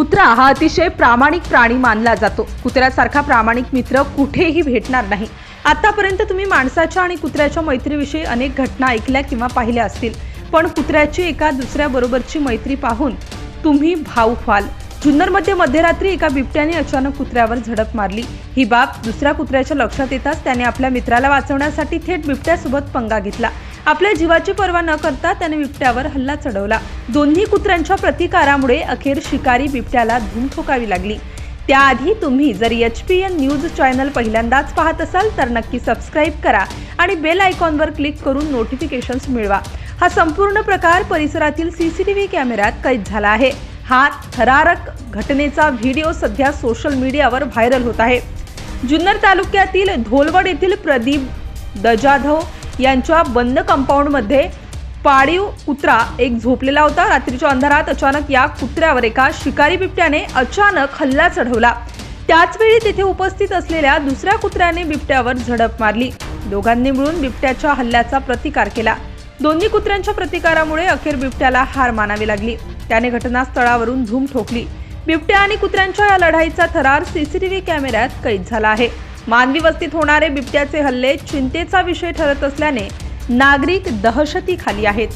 कुत्रा हा अतिशय प्रामाणिक प्राणी मानला जातो. कुत्र्यासारखा प्रामाणिक मित्र कुठेही भेटणार नाही. आतापर्यंत तुम्ही माणसाच्या आणि कुत्र्याच्या मैत्रीविषयी अनेक घटना ऐकल्या किंवा पाहिल्या असतील. पण कुत्र्याची एका दुसऱ्याबरोबरची मैत्री पाहून तुम्ही भाऊक व्हाल. जुन्नरमध्ये मध्यरात्री एका बिबट्याने अचानक कुत्र्यावर झडप मारली. ही बाब दुसऱ्या कुत्र्याच्या लक्षात येताच त्याने आपल्या मित्राला वाचवण्यासाठी थेट बिबट्यासोबत पंगा घेतला. आपल्या जीवाची पर्वा न करता त्याने बिबट्यावर हल्ला चढवला. दोन्ही कुत्र्यांच्या प्रतिकारामुळे अखेर शिकारी बिबट्याला धूम ठोकावी लागली. त्याआधी तुम्ही जर H P N news channel पहिल्यांदाच पाहत असाल तर नक्की सबस्क्राईब करा आणि बेल आयकॉनवर क्लिक करून नोटिफिकेशन्स मिळवा. हा संपूर्ण प्रकार परिसरातील सीसीटीव्ही कॅमेऱ्यात कैद झाला आहे. हा थरारक घटनेचा व्हिडिओ सध्या सोशल मीडियावर व्हायरल होत आहे. जुन्नर तालुक्यातील धोलवड येथील प्रदीप दजाधव यांच्या बंद कंपाऊंडमध्ये पाळीव कुत्रा एक झोपलेला होता. रात्रीच्या अंधारात अचानक या कुत्र्यावर एका शिकारी बिबट्याने अचानक हल्ला चढवला. त्याचवेळी तिथे उपस्थित असलेल्या दुसऱ्या कुत्र्याने बिबट्यावर झडप मारली. दोघांनी मिळून बिबट्याच्या हल्ल्याचा प्रतिकार केला. दोन्ही कुत्र्यांच्या प्रतिकारामुळे अखेर बिबट्याला हार मानावी लागली. त्याने घटनास्थळावरून झूम ठोकली. बिबट्या आणि कुत्र्यांच्या या लढाईचा थरार सीसीटीव्ही कॅमेऱ्यात कैद झाला आहे. मानवी वस्तीत होणारे बिबट्याचे हल्ले चिंतेचा विषय ठरत असल्याने नागरिक दहशतीखाली आहेत.